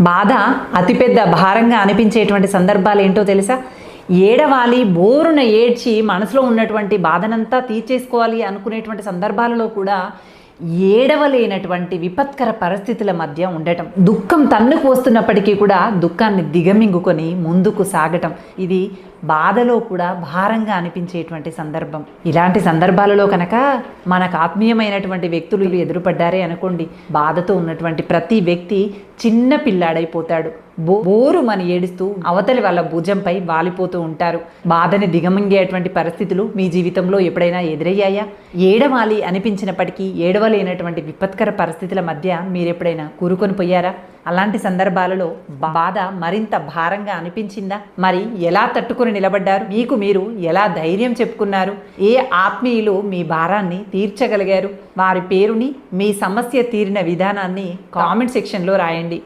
బాధ అతిపెద్ద భారంగా అనిపించేటువంటి సందర్భాలు ఏంటో తెలుసా? ఏడవాలి బోరున ఏడ్చి మనసులో ఉన్నటువంటి బాధనంతా తీర్చేసుకోవాలి అనుకునేటువంటి సందర్భాలలో కూడా ఏడవలేనటువంటి విపత్కర పరిస్థితుల మధ్య ఉండటం దుఃఖం తన్నుకు వస్తున్నప్పటికీ కూడా దుఃఖాన్ని దిగమింగుకొని ముందుకు సాగటం ఇది బాధలో కూడా భారంగా అనిపించేటువంటి సందర్భం. ఇలాంటి సందర్భాలలో కనుక మనకు ఆత్మీయమైనటువంటి వ్యక్తులు ఎదురుపడ్డారే అనుకోండి బాధతో ఉన్నటువంటి ప్రతి వ్యక్తి చిన్న పిల్లాడైపోతాడు. బోరు మన ఏడుస్తూ అవతలి వాళ్ళ భుజంపై వాలిపోతూ ఉంటారు. బాధని దిగమింగేటువంటి పరిస్థితులు మీ జీవితంలో ఎప్పుడైనా ఎదురయ్యాయా? ఏడవాలి అనిపించినప్పటికీ ఏడవలేనటువంటి విపత్కర పరిస్థితుల మధ్య మీరెప్పుడైనా కూరుకొని పోయారా? అలాంటి సందర్భాలలో బాధ మరింత భారంగా అనిపించిందా? మరి ఎలా తట్టుకొని నిలబడ్డారు? మీకు మీరు ఎలా ధైర్యం చెప్పుకున్నారు? ఏ ఆత్మీయులు మీ భారాన్ని తీర్చగలిగారు? వారి పేరుని మీ సమస్య తీరిన విధానాన్ని కామెంట్ సెక్షన్లో రాయండి.